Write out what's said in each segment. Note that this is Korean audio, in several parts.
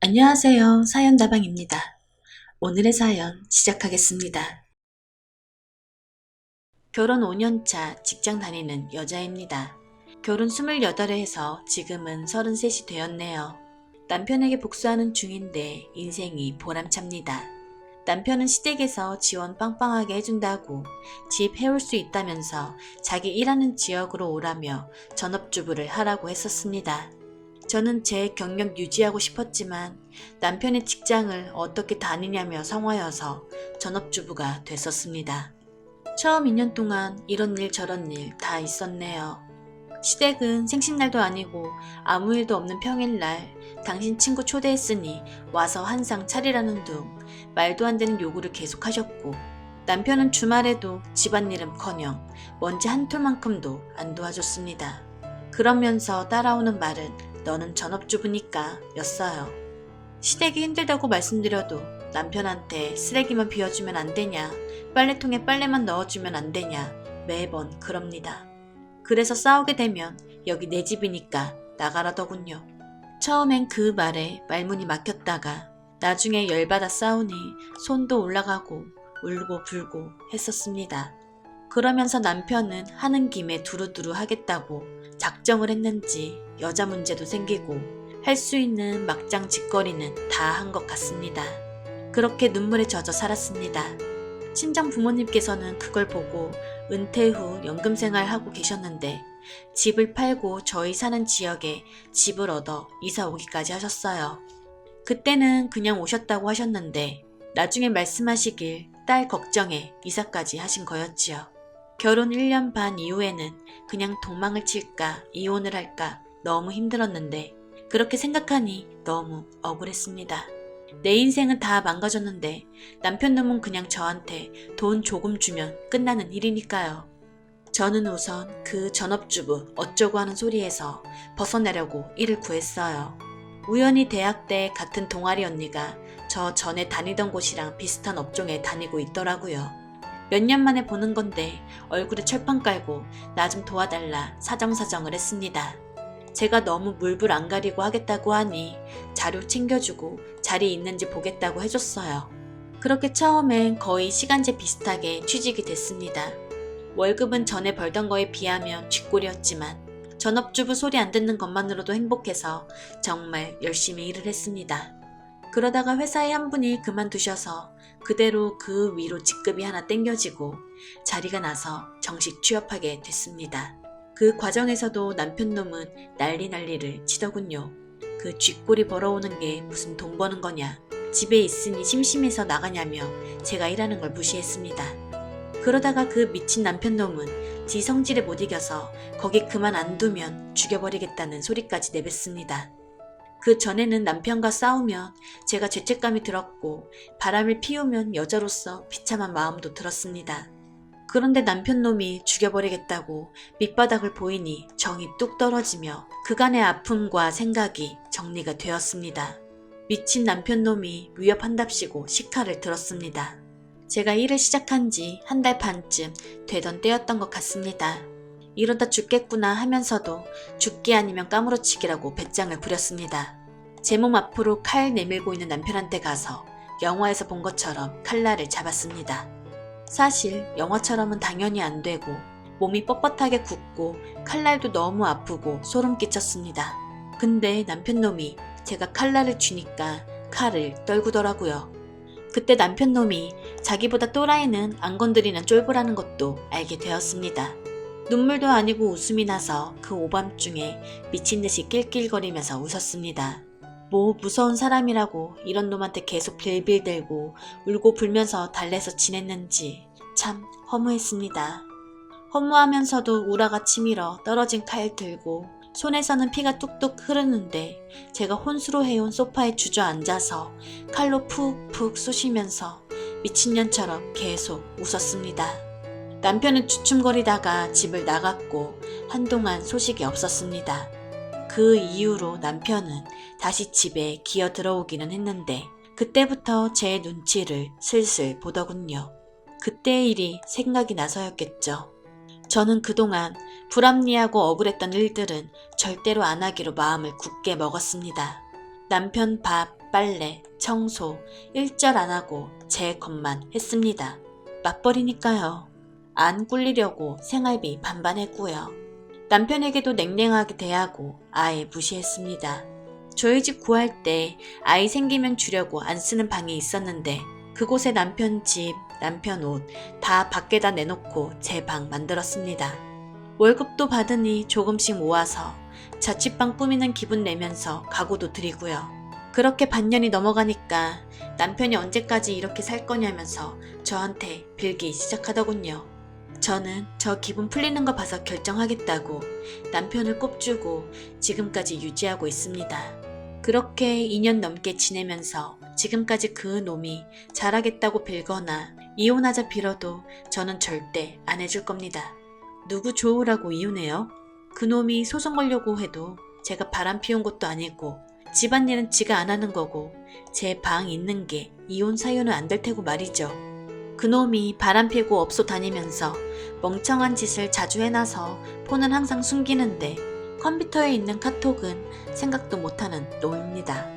안녕하세요. 사연다방입니다. 오늘의 사연 시작하겠습니다. 결혼 5년차 직장 다니는 여자입니다. 결혼 28에 해서 지금은 33이 되었네요. 남편에게 복수하는 중인데 인생이 보람찹니다. 남편은 시댁에서 지원 빵빵하게 해준다고 집 해올 수 있다면서 자기 일하는 지역으로 오라며 전업주부를 하라고 했었습니다. 저는 제 경력 유지하고 싶었지만 남편의 직장을 어떻게 다니냐며 성화여서 전업주부가 됐었습니다. 처음 2년 동안 이런 일 저런 일 다 있었네요. 시댁은 생신날도 아니고 아무 일도 없는 평일날 당신 친구 초대했으니 와서 한 상 차리라는 둥 말도 안 되는 요구를 계속하셨고 남편은 주말에도 집안일은커녕 먼지 한 톨만큼도 안 도와줬습니다. 그러면서 따라오는 말은 너는 전업주부니까 였어요. 시댁이 힘들다고 말씀드려도 남편한테 쓰레기만 비워주면 안 되냐, 빨래통에 빨래만 넣어주면 안 되냐, 매번 그럽니다. 그래서 싸우게 되면 여기 내 집이니까 나가라더군요. 처음엔 그 말에 말문이 막혔다가 나중에 열받아 싸우니 손도 올라가고 울고 불고 했었습니다. 그러면서 남편은 하는 김에 두루두루 하겠다고 작정을 했는지 여자 문제도 생기고 할 수 있는 막장 짓거리는 다 한 것 같습니다. 그렇게 눈물에 젖어 살았습니다. 친정 부모님께서는 그걸 보고 은퇴 후 연금 생활하고 계셨는데 집을 팔고 저희 사는 지역에 집을 얻어 이사 오기까지 하셨어요. 그때는 그냥 오셨다고 하셨는데 나중에 말씀하시길 딸 걱정에 이사까지 하신 거였지요. 결혼 1년 반 이후에는 그냥 도망을 칠까 이혼을 할까 너무 힘들었는데 그렇게 생각하니 너무 억울했습니다. 내 인생은 다 망가졌는데 남편 놈은 그냥 저한테 돈 조금 주면 끝나는 일이니까요. 저는 우선 그 전업주부 어쩌고 하는 소리에서 벗어나려고 일을 구했어요. 우연히 대학 때 같은 동아리 언니가 저 전에 다니던 곳이랑 비슷한 업종에 다니고 있더라고요. 몇 년 만에 보는 건데 얼굴에 철판 깔고 나 좀 도와달라 사정사정을 했습니다. 제가 너무 물불 안 가리고 하겠다고 하니 자료 챙겨주고 자리 있는지 보겠다고 해줬어요. 그렇게 처음엔 거의 시간제 비슷하게 취직이 됐습니다. 월급은 전에 벌던 거에 비하면 쥐꼴이었지만 전업주부 소리 안 듣는 것만으로도 행복해서 정말 열심히 일을 했습니다. 그러다가 회사의 한 분이 그만두셔서 그대로 그 위로 직급이 하나 땡겨지고 자리가 나서 정식 취업하게 됐습니다. 그 과정에서도 남편 놈은 난리 난리를 치더군요. 그 쥐꼬리 벌어오는 게 무슨 돈 버는 거냐. 집에 있으니 심심해서 나가냐며 제가 일하는 걸 무시했습니다. 그러다가 그 미친 남편 놈은 지 성질에 못 이겨서 거기 그만 안 두면 죽여버리겠다는 소리까지 내뱉습니다. 그 전에는 남편과 싸우면 제가 죄책감이 들었고 바람을 피우면 여자로서 비참한 마음도 들었습니다. 그런데 남편 놈이 죽여버리겠다고 밑바닥을 보이니 정이 뚝 떨어지며 그간의 아픔과 생각이 정리가 되었습니다. 미친 남편 놈이 위협한답시고 식칼을 들었습니다. 제가 일을 시작한 지 한 달 반쯤 되던 때였던 것 같습니다. 이러다 죽겠구나 하면서도 죽기 아니면 까무러치기라고 배짱을 부렸습니다. 제 몸 앞으로 칼 내밀고 있는 남편한테 가서 영화에서 본 것처럼 칼날을 잡았습니다. 사실 영화처럼은 당연히 안 되고 몸이 뻣뻣하게 굳고 칼날도 너무 아프고 소름 끼쳤습니다. 근데 남편놈이 제가 칼날을 쥐니까 칼을 떨구더라고요. 그때 남편 놈이 자기보다 또라이는 안 건드리는 쫄보라는 것도 알게 되었습니다. 눈물도 아니고 웃음이 나서 그 오밤중에 미친 듯이 낄낄거리면서 웃었습니다. 뭐 무서운 사람이라고 이런 놈한테 계속 빌빌대고 울고 불면서 달래서 지냈는지 참 허무했습니다. 허무하면서도 우라가 치밀어 떨어진 칼 들고 손에서는 피가 뚝뚝 흐르는데 제가 혼수로 해온 소파에 주저앉아서 칼로 푹푹 쑤시면서 미친년처럼 계속 웃었습니다. 남편은 주춤거리다가 집을 나갔고 한동안 소식이 없었습니다. 그 이후로 남편은 다시 집에 기어 들어오기는 했는데 그때부터 제 눈치를 슬슬 보더군요. 그때의 일이 생각이 나서였겠죠. 저는 그동안 불합리하고 억울했던 일들은 절대로 안 하기로 마음을 굳게 먹었습니다. 남편 밥, 빨래, 청소 일절 안 하고 제 것만 했습니다. 맞벌이니까요. 안 꿀리려고 생활비 반반 했고요. 남편에게도 냉랭하게 대하고 아예 무시했습니다. 저희 집 구할 때 아이 생기면 주려고 안 쓰는 방이 있었는데 그곳에 남편 집, 남편 옷 다 밖에다 내놓고 제 방 만들었습니다. 월급도 받으니 조금씩 모아서 자취방 꾸미는 기분 내면서 가구도 드리고요. 그렇게 반년이 넘어가니까 남편이 언제까지 이렇게 살 거냐면서 저한테 빌기 시작하더군요. 저는 저 기분 풀리는 거 봐서 결정하겠다고 남편을 꼽주고 지금까지 유지하고 있습니다. 그렇게 2년 넘게 지내면서 지금까지 그 놈이 잘하겠다고 빌거나 이혼하자 빌어도 저는 절대 안 해줄 겁니다. 누구 좋으라고 이혼해요? 그 놈이 소송 걸려고 해도 제가 바람 피운 것도 아니고 집안일은 지가 안 하는 거고 제 방 있는 게 이혼 사유는 안 될 테고 말이죠. 그놈이 바람 피고 업소 다니면서 멍청한 짓을 자주 해놔서 폰은 항상 숨기는데 컴퓨터에 있는 카톡은 생각도 못하는 놈입니다.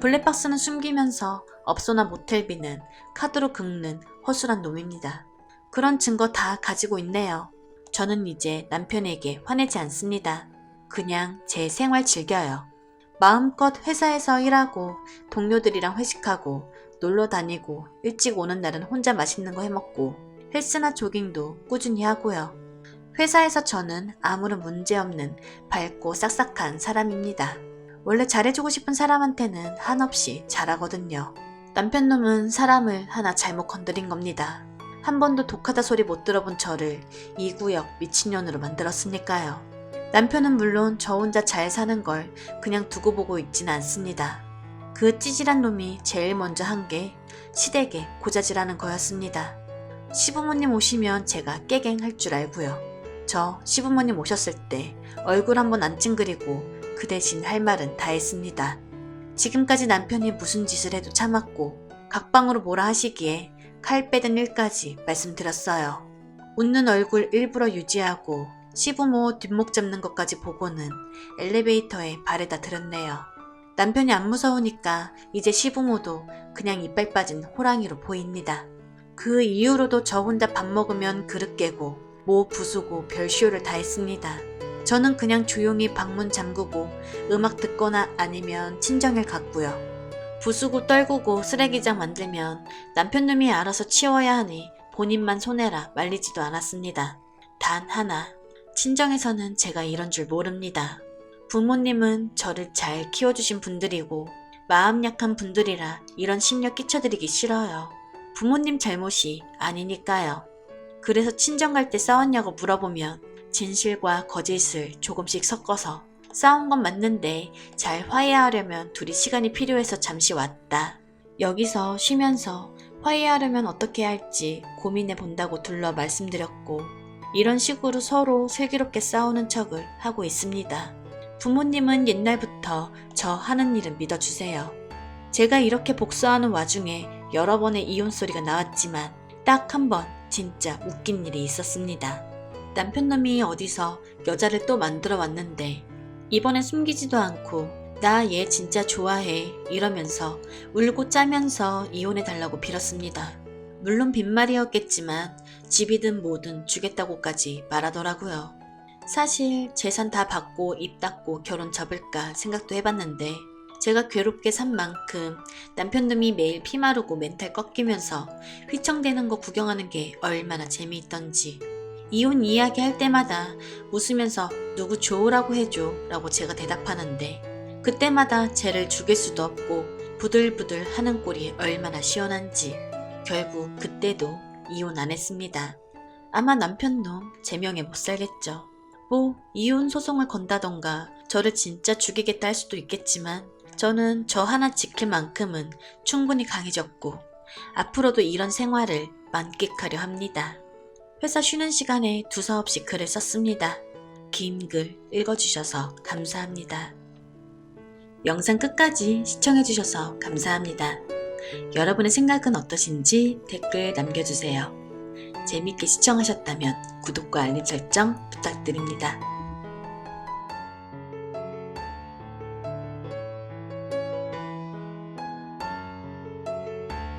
블랙박스는 숨기면서 업소나 모텔비는 카드로 긁는 허술한 놈입니다. 그런 증거 다 가지고 있네요. 저는 이제 남편에게 화내지 않습니다. 그냥 제 생활 즐겨요. 마음껏 회사에서 일하고 동료들이랑 회식하고 놀러 다니고 일찍 오는 날은 혼자 맛있는 거 해먹고 헬스나 조깅도 꾸준히 하고요. 회사에서 저는 아무런 문제 없는 밝고 싹싹한 사람입니다. 원래 잘해주고 싶은 사람한테는 한없이 잘하거든요. 남편 놈은 사람을 하나 잘못 건드린 겁니다. 한 번도 독하다 소리 못 들어본 저를 이 구역 미친년으로 만들었으니까요. 남편은 물론 저 혼자 잘 사는 걸 그냥 두고 보고 있진 않습니다. 그 찌질한 놈이 제일 먼저 한 게 시댁에 고자질하는 거였습니다. 시부모님 오시면 제가 깨갱 할 줄 알고요. 저 시부모님 오셨을 때 얼굴 한번 안 찡그리고 그 대신 할 말은 다 했습니다. 지금까지 남편이 무슨 짓을 해도 참았고 각방으로 뭐라 하시기에 칼 빼든 일까지 말씀드렸어요. 웃는 얼굴 일부러 유지하고 시부모 뒷목 잡는 것까지 보고는 엘리베이터에 발에다 들었네요. 남편이 안 무서우니까 이제 시부모도 그냥 이빨 빠진 호랑이로 보입니다. 그 이후로도 저 혼자 밥 먹으면 그릇 깨고 모 부수고 별쇼를 다 했습니다. 저는 그냥 조용히 방문 잠그고 음악 듣거나 아니면 친정을 갔고요. 부수고 떨구고 쓰레기장 만들면 남편놈이 알아서 치워야 하니 본인만 손해라 말리지도 않았습니다. 단 하나, 친정에서는 제가 이런 줄 모릅니다. 부모님은 저를 잘 키워주신 분들이고 마음 약한 분들이라 이런 심려 끼쳐드리기 싫어요. 부모님 잘못이 아니니까요. 그래서 친정 갈 때 싸웠냐고 물어보면 진실과 거짓을 조금씩 섞어서 싸운 건 맞는데 잘 화해하려면 둘이 시간이 필요해서 잠시 왔다. 여기서 쉬면서 화해하려면 어떻게 할지 고민해 본다고 둘러 말씀드렸고 이런 식으로 서로 슬기롭게 싸우는 척을 하고 있습니다. 부모님은 옛날부터 저 하는 일은 믿어주세요. 제가 이렇게 복수하는 와중에 여러 번의 이혼 소리가 나왔지만 딱 한 번 진짜 웃긴 일이 있었습니다. 남편놈이 어디서 여자를 또 만들어 왔는데 이번엔 숨기지도 않고 나 얘 진짜 좋아해 이러면서 울고 짜면서 이혼해 달라고 빌었습니다. 물론 빈말이었겠지만 집이든 뭐든 주겠다고까지 말하더라고요. 사실 재산 다 받고 입 닫고 결혼 접을까 생각도 해봤는데 제가 괴롭게 산 만큼 남편놈이 매일 피 마르고 멘탈 꺾이면서 휘청대는 거 구경하는 게 얼마나 재미있던지 이혼 이야기 할 때마다 웃으면서 누구 좋으라고 해줘 라고 제가 대답하는데 그때마다 쟤를 죽일 수도 없고 부들부들 하는 꼴이 얼마나 시원한지 결국 그때도 이혼 안 했습니다. 아마 남편놈 제명에 못 살겠죠. 뭐 이혼 소송을 건다던가 저를 진짜 죽이겠다 할 수도 있겠지만 저는 저 하나 지킬 만큼은 충분히 강해졌고 앞으로도 이런 생활을 만끽하려 합니다. 회사 쉬는 시간에 두서없이 글을 썼습니다. 긴 글 읽어주셔서 감사합니다. 영상 끝까지 시청해주셔서 감사합니다. 여러분의 생각은 어떠신지 댓글 남겨주세요. 재밌게 시청하셨다면 구독과 알림 설정 부탁드립니다.